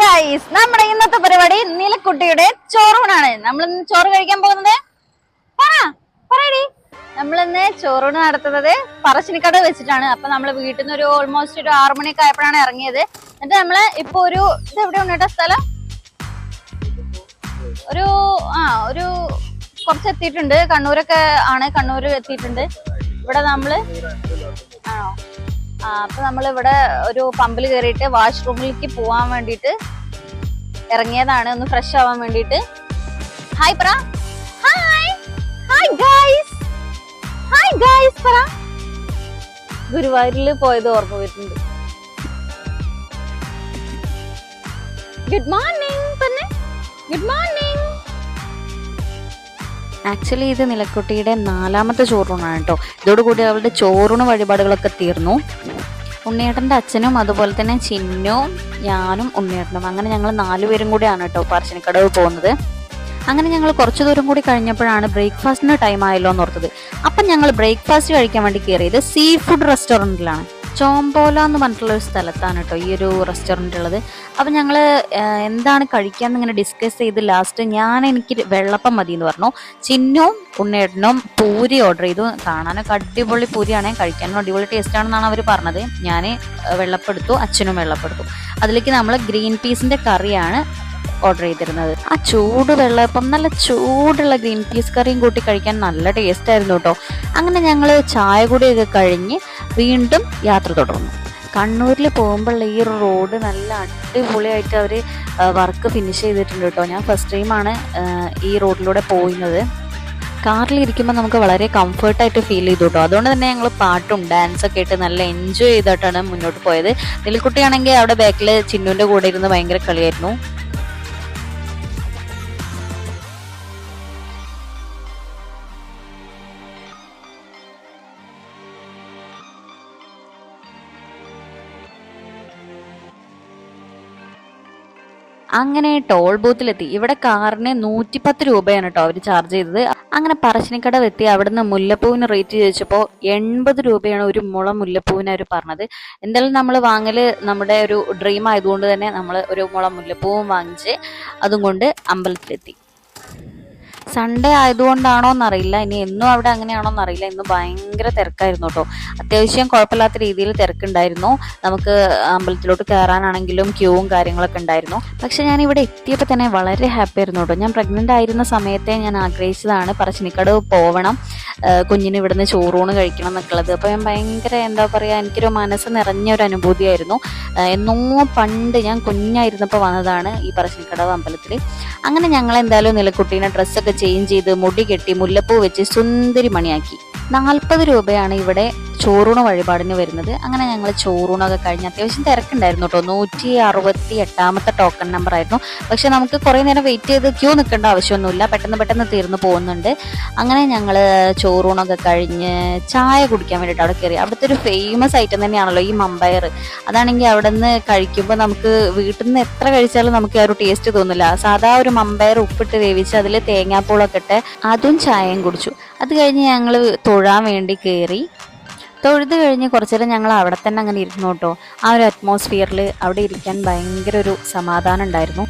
Guys നമ്മുടെ ഇന്നത്തെ പരിപാടി നീലക്കുട്ടിയുടെ ചോറൂണാണ്. നമ്മൾ ഇന്ന് ചോറ് കഴിക്കാൻ പോകുന്നത്? പറ പറയടി. നമ്മൾ ഇന്ന് ചോറൂണ് നടത്തുന്നത് പറശ്ശിനിക്കട വെച്ചിട്ടാണ്. അപ്പൊ നമ്മൾ വീട്ടിൽ നിന്ന് ഒരു ഓൾമോസ്റ്റ് ഒരു ആറു മണിയൊക്കെ ആയപ്പോഴാണ് ഇറങ്ങിയത്. എന്നിട്ട് നമ്മൾ ഇപ്പൊ ഒരു ഇത് എവിടെ കേട്ടോ സ്ഥലം? ഒരു ആ ഒരു കുറച്ച് എത്തിയിട്ടുണ്ട്. കണ്ണൂരൊക്കെ ആണ് കണ്ണൂർ എത്തിയിട്ടുണ്ട്. ഇവിടെ നമ്മൾ ആണോ അപ്പൊ നമ്മൾ ഇവിടെ ഒരു പമ്പിൽ കയറിയിട്ട് വാഷ്റൂമിലേക്ക് പോവാൻ വേണ്ടിയിട്ട് ഇറങ്ങിയതാണ്. ഒന്ന് ഫ്രഷ് ആവാൻ വേണ്ടിയിട്ട്. ഹായ് പറ hi hi guys hi guys പറ ഗുരുവായൂരിൽ പോയത് ഓർമ്മ വരുന്നുണ്ട്. ഗുഡ് മോർണിംഗ് പറഞ്ഞേ ഗുഡ് മോർണിംഗ് ആക്ച്വലി ഇത് നിലക്കുട്ടിയുടെ നാലാമത്തെ ചോറൂണാണ് കേട്ടോ. ഇതോടുകൂടി അവളുടെ ചോറൂണ് വഴിപാടുകളൊക്കെ തീർന്നു. ഉണ്ണിയേട്ടന്റെ അച്ഛനും അതുപോലെ തന്നെ ചിന്നും ഞാനും ഉണ്ണിയേട്ടനും. അങ്ങനെ ഞങ്ങൾ നാലുപേരും കൂടിയാണ് കേട്ടോ പറശ്ശിനിക്കടവ് പോകുന്നത്. അങ്ങനെ ഞങ്ങൾ കുറച്ച് ദൂരം കൂടി കഴിഞ്ഞപ്പോഴാണ് ബ്രേക്ക്ഫാസ്റ്റിന് ടൈം ആയല്ലോ എന്ന് ഓർത്തത്. അപ്പം ഞങ്ങൾ ബ്രേക്ക്ഫാസ്റ്റ് കഴിക്കാൻ വേണ്ടി കയറിയത് സീ ഫുഡ് റെസ്റ്റോറന്റിലാണ് ചോമ്പോല എന്ന് പറഞ്ഞിട്ടുള്ള ഒരു സ്ഥലത്താണ് കേട്ടോ ഈ ഒരു റെസ്റ്റോറന്റ് ഉള്ളത്. അപ്പം ഞങ്ങൾ എന്താണ് കഴിക്കാന്ന് ഇങ്ങനെ ഡിസ്കസ് ചെയ്ത് ലാസ്റ്റ് ഞാൻ എനിക്ക് വെള്ളപ്പം മതി എന്ന് പറഞ്ഞു. ചിന്നും ഉണ്ണേട്ടനും പൂരി ഓർഡർ ചെയ്തു. കാണാനൊക്കെ അടിപൊളി പൂരിയാണ്. കഴിക്കാനും അടിപൊളി ടേസ്റ്റ് ആണെന്നാണ് അവർ പറഞ്ഞത്. ഞാൻ വെള്ളപ്പെടുത്തു അച്ഛനും വെള്ളപ്പെടുത്തു അതിലേക്ക് നമ്മൾ ഗ്രീൻ പീസിന്റെ കറിയാണ് ഓർഡർ ചെയ്തിരുന്നത്. ആ ചൂട് വെള്ളപ്പം നല്ല ചൂടുള്ള ഗ്രീൻ പീസ് കറിയും കൂട്ടി കഴിക്കാൻ നല്ല ടേസ്റ്റ് ആയിരുന്നു കേട്ടോ അങ്ങനെ ഞങ്ങൾ ചായ കൂടിയൊക്കെ കഴിഞ്ഞ് വീണ്ടും യാത്ര തുടർന്നു. കണ്ണൂരിൽ പോകുമ്പോഴുള്ള ഈ റോഡ് നല്ല അടിപൊളിയായിട്ട് അവർ വർക്ക് ഫിനിഷ് ചെയ്തിട്ടുണ്ട് കേട്ടോ ഞാൻ ഫസ്റ്റ് ടൈമാണ് ഈ റോഡിലൂടെ പോയിരുന്നത്. കാറിൽ ഇരിക്കുമ്പോൾ നമുക്ക് വളരെ കംഫർട്ടായിട്ട് ഫീൽ ചെയ്തു കേട്ടോ അതുകൊണ്ട് തന്നെ ഞങ്ങൾ പാട്ടും ഡാൻസ് ഒക്കെ ഇട്ട് നല്ല എൻജോയ് ചെയ്തിട്ടാണ് മുന്നോട്ട് പോയത്. നിലക്കുട്ടിയാണെങ്കിൽ അവിടെ ബാക്കിൽ ചിന്നുവിന്റെ കൂടെ ഇരുന്ന് ഭയങ്കര കളിയായിരുന്നു. അങ്ങനെ ടോൾ ബൂത്തിലെത്തി ഇവിടെ കാറിന് നൂറ്റിപ്പത്ത് രൂപയാണ് കേട്ടോ അവർ ചാർജ് ചെയ്തത്. അങ്ങനെ പറശ്ശിനിക്കടവ് എത്തി അവിടുന്ന് മുല്ലപ്പൂവിന് റേറ്റ് ചോദിച്ചപ്പോൾ എൺപത് രൂപയാണ് ഒരു മുള മുല്ലപ്പൂവിന് അവർ പറഞ്ഞത്. എന്തായാലും നമ്മൾ വാങ്ങൽ നമ്മുടെ ഒരു ഡ്രീം ആയതുകൊണ്ട് തന്നെ നമ്മൾ ഒരു മുള മുല്ലപ്പൂവും വാങ്ങിച്ച് അതും കൊണ്ട് അമ്പലത്തിലെത്തി. സൺഡേ ആയതുകൊണ്ടാണോ എന്നറിയില്ല ഇനി എന്നും അവിടെ അങ്ങനെയാണോ എന്നറിയില്ല ഇന്ന് ഭയങ്കര തിരക്കായിരുന്നു കേട്ടോ. അത്യാവശ്യം കുഴപ്പമില്ലാത്ത രീതിയിൽ തിരക്കുണ്ടായിരുന്നു. നമുക്ക് അമ്പലത്തിലോട്ട് കയറാനാണെങ്കിലും ക്യൂവും കാര്യങ്ങളൊക്കെ ഉണ്ടായിരുന്നു. പക്ഷെ ഞാൻ ഇവിടെ എത്തിയപ്പോൾ തന്നെ വളരെ ഹാപ്പി ആയിരുന്നു കേട്ടോ. ഞാൻ പ്രഗ്നന്റ് ആയിരുന്ന സമയത്തെ ഞാൻ ആഗ്രഹിച്ചതാണ്. പറശ്ശിനിക്കടവ് പോവണം. കുഞ്ഞിന് ഇവിടുന്ന് ചോറൂണ് കഴിക്കണം എന്നൊക്കെയുള്ളത്. അപ്പോൾ ഞാൻ ഭയങ്കര എന്താ പറയുക എനിക്കൊരു മനസ്സ് നിറഞ്ഞ ഒരു അനുഭൂതിയായിരുന്നു എന്നോ പണ്ട് ഞാൻ കുഞ്ഞായിരുന്നപ്പോൾ വന്നതാണ് ഈ പറശ്ശിനിക്കടവ് അമ്പലത്തിൽ അങ്ങനെ ഞങ്ങൾ എന്തായാലും നിലക്കുട്ടീനെ ഡ്രസ്സൊക്കെ ചേഞ്ച് ചെയ്ത് മുടി കെട്ടി മുല്ലപ്പൂ വെച്ച് സുന്ദരി മണിയാക്കി നാൽപ്പത് രൂപയാണ് ഇവിടെ ചോറൂണ വഴിപാടിന് വരുന്നത്. അങ്ങനെ ഞങ്ങൾ ചോറൂണൊക്കെ കഴിഞ്ഞ് അത്യാവശ്യം തിരക്കുണ്ടായിരുന്നു കേട്ടോ. നൂറ്റി അറുപത്തി എട്ടാമത്തെ ടോക്കൺ നമ്പർ ആയിരുന്നു. പക്ഷെ നമുക്ക് കുറേ നേരം വെയിറ്റ് ചെയ്ത് ക്യൂ നിൽക്കേണ്ട ആവശ്യമൊന്നുമില്ല. പെട്ടെന്ന് പെട്ടെന്ന് തീർന്നു പോകുന്നുണ്ട്. അങ്ങനെ ഞങ്ങൾ ചോറൂണൊക്കെ കഴിഞ്ഞ് ചായ കുടിക്കാൻ വേണ്ടിയിട്ട് അവിടെ കയറി. അവിടുത്തെ ഒരു ഫേമസ് ഐറ്റം തന്നെയാണല്ലോ ഈ മമ്പയർ അതാണെങ്കിൽ അവിടെ നിന്ന് കഴിക്കുമ്പോൾ നമുക്ക് വീട്ടിൽ നിന്ന് എത്ര കഴിച്ചാലും നമുക്ക് ആ ഒരു ടേസ്റ്റ് തോന്നില്ല. സാധാ ഒരു മമ്പയർ ഉപ്പിട്ട് വേവിച്ച് അതിൽ തേങ്ങാപ്പൂളൊക്കെ ഇട്ട് അതും ചായയും കുടിച്ചു. അത് കഴിഞ്ഞ് ഞങ്ങൾ തൊഴാൻ വേണ്ടി കയറി തൊഴുത് കഴിഞ്ഞ് കുറച്ചു നേരം ഞങ്ങൾ അവിടെ തന്നെ അങ്ങനെ ഇരുന്നു കേട്ടോ. ആ ഒരു അറ്റ്മോസ്ഫിയറിൽ അവിടെ ഇരിക്കാൻ ഭയങ്കര ഒരു സമാധാനം ഉണ്ടായിരുന്നു.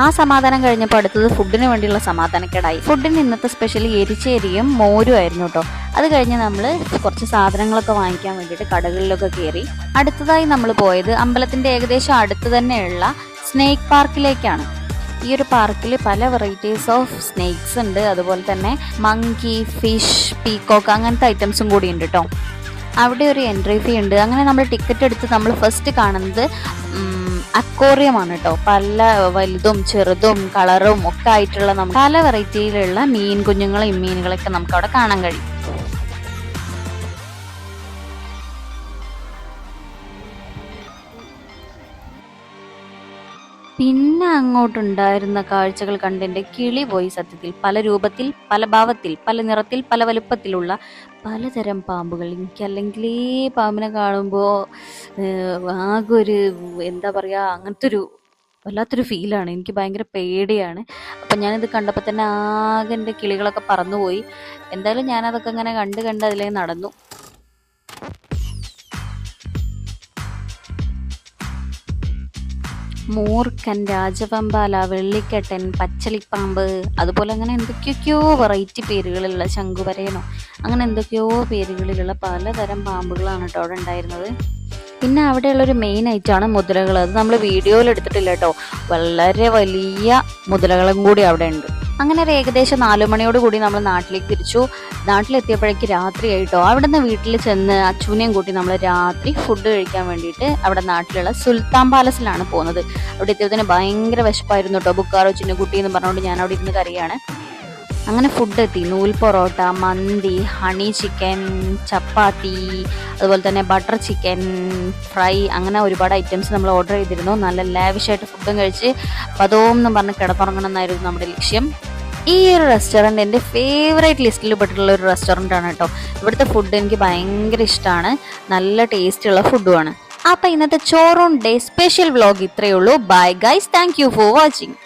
ആ സമാധാനം കഴിഞ്ഞപ്പോൾ അടുത്തത് ഫുഡിന് വേണ്ടിയുള്ള സമാധാനക്കേടായി. ഫുഡിന് ഇന്നത്തെ സ്പെഷ്യൽ എരിച്ചേരിയും മോരും ആയിരുന്നു കേട്ടോ. അത് കഴിഞ്ഞ് നമ്മൾ കുറച്ച് സാധനങ്ങളൊക്കെ വാങ്ങിക്കാൻ വേണ്ടിയിട്ട് കടകളിലൊക്കെ കയറി അടുത്തതായി നമ്മൾ പോയത് അമ്പലത്തിന്റെ ഏകദേശം അടുത്ത് തന്നെയുള്ള സ്നേക്ക് പാർക്കിലേക്കാണ്. ഈ ഒരു പാർക്കിൽ പല വെറൈറ്റീസ് ഓഫ് സ്നേക്സ് ഉണ്ട്. അതുപോലെ തന്നെ മങ്കി ഫിഷ് പീക്കോക്ക് അങ്ങനത്തെ ഐറ്റംസും കൂടി ഉണ്ട് കേട്ടോ അവിടെ ഒരു എൻട്രി ഫീ ഉണ്ട്. അങ്ങനെ നമ്മൾ ടിക്കറ്റ് എടുത്ത് നമ്മൾ ഫസ്റ്റ് കാണുന്നത് അക്വോറിയമാണ് കേട്ടോ പല വലുതും ചെറുതും കളറും ഒക്കെ ആയിട്ടുള്ള നമുക്ക് പല വെറൈറ്റിയിലുള്ള മീൻ കുഞ്ഞുങ്ങളെയും മീനുകളൊക്കെ നമുക്ക് അവിടെ കാണാൻ കഴിയും. പിന്നെ അങ്ങോട്ടുണ്ടായിരുന്ന കാഴ്ചകൾ കണ്ടെന്റെ കിളി പോയി സത്യത്തിൽ. പല രൂപത്തിൽ പല ഭാവത്തിൽ പല നിറത്തിൽ പല വലുപ്പത്തിലുള്ള പലതരം പാമ്പുകൾ. എനിക്കല്ലെങ്കിൽ അല്ലെങ്കിലേ പാമ്പിനെ കാണുമ്പോൾ ആകെ ഒരു എന്താ പറയുക അങ്ങനത്തെ ഒരു വല്ലാത്തൊരു ഫീലാണ്. എനിക്ക് ഭയങ്കര പേടിയാണ്. അപ്പം ഞാനിത് കണ്ടപ്പോൾ തന്നെ ആകെ എന്റെ കിളികളൊക്കെ പറന്നുപോയി. എന്തായാലും ഞാനതൊക്കെ ഇങ്ങനെ കണ്ട് കണ്ട് അതിലേ നടന്നു. മൂർഖൻ രാജവമ്പാല വെള്ളിക്കെട്ടൻ പച്ചളിപ്പാമ്പ് അതുപോലെ അങ്ങനെ എന്തൊക്കെയൊക്കെയോ വെറൈറ്റി പേരുകളിലുള്ള ശംഖുവരയനോ അങ്ങനെ എന്തൊക്കെയോ പേരുകളിലുള്ള പലതരം പാമ്പുകളാണ് കേട്ടോ അവിടെ ഉണ്ടായിരുന്നത്. പിന്നെ അവിടെയുള്ളൊരു മെയിൻ ഐറ്റമാണ് മുതലകൾ അത് നമ്മൾ വീഡിയോയിൽ എടുത്തിട്ടില്ല കേട്ടോ. വളരെ വലിയ മുതലകളും കൂടി അവിടെ ഉണ്ട്. അങ്ങനെ ഒരു ഏകദേശം നാലു മണിയോട് കൂടി നമ്മൾ നാട്ടിലേക്ക് തിരിച്ചു. നാട്ടിലെത്തിയപ്പോഴേക്ക് രാത്രി ആയിട്ടോ. അവിടെ നിന്ന് വീട്ടിൽ ചെന്ന് അച്ഛനെയും കൂട്ടി നമ്മൾ രാത്രി ഫുഡ് കഴിക്കാൻ വേണ്ടിയിട്ട് അവിടെ നാട്ടിലുള്ള സുൽത്താൻ പാലസിലാണ് പോകുന്നത്. അവിടെ എത്തിയതിന് ഭയങ്കര വിശപ്പായിരുന്നു കേട്ടോ ബുക്കാറോ ചിന്നുകുട്ടി എന്ന് പറഞ്ഞുകൊണ്ട് ഞാൻ അവിടെ ഇരുന്ന് കറിയാണ് അങ്ങനെ ഫുഡ് എത്തി. നൂൽ പൊറോട്ട മന്തി ഹണി ചിക്കൻ ചപ്പാത്തി അതുപോലെ തന്നെ ബട്ടർ ചിക്കൻ ഫ്രൈ അങ്ങനെ ഒരുപാട് ഐറ്റംസ് നമ്മൾ ഓർഡർ ചെയ്തിരുന്നു. നല്ല ലാവിഷായിട്ട് ഫുഡും കഴിച്ച് പതോം എന്ന് പറഞ്ഞ് കിടന്നുറങ്ങണം എന്നായിരുന്നു നമ്മുടെ ലക്ഷ്യം. ഈ ഒരു റെസ്റ്റോറന്റ് എന്റെ ഫേവറേറ്റ് ലിസ്റ്റിൽ പെട്ടിട്ടുള്ള ഒരു റെസ്റ്റോറന്റ് ആണ് കേട്ടോ ഇവിടുത്തെ ഫുഡ് എനിക്ക് ഭയങ്കര ഇഷ്ടമാണ് നല്ല ടേസ്റ്റുള്ള ഫുഡുമാണ് അപ്പം ഇന്നത്തെ ചോറൂൺ ഡേ സ്പെഷ്യൽ വ്ളോഗ് ഇത്രയേ ഉള്ളൂ. Bye guys thank you for watching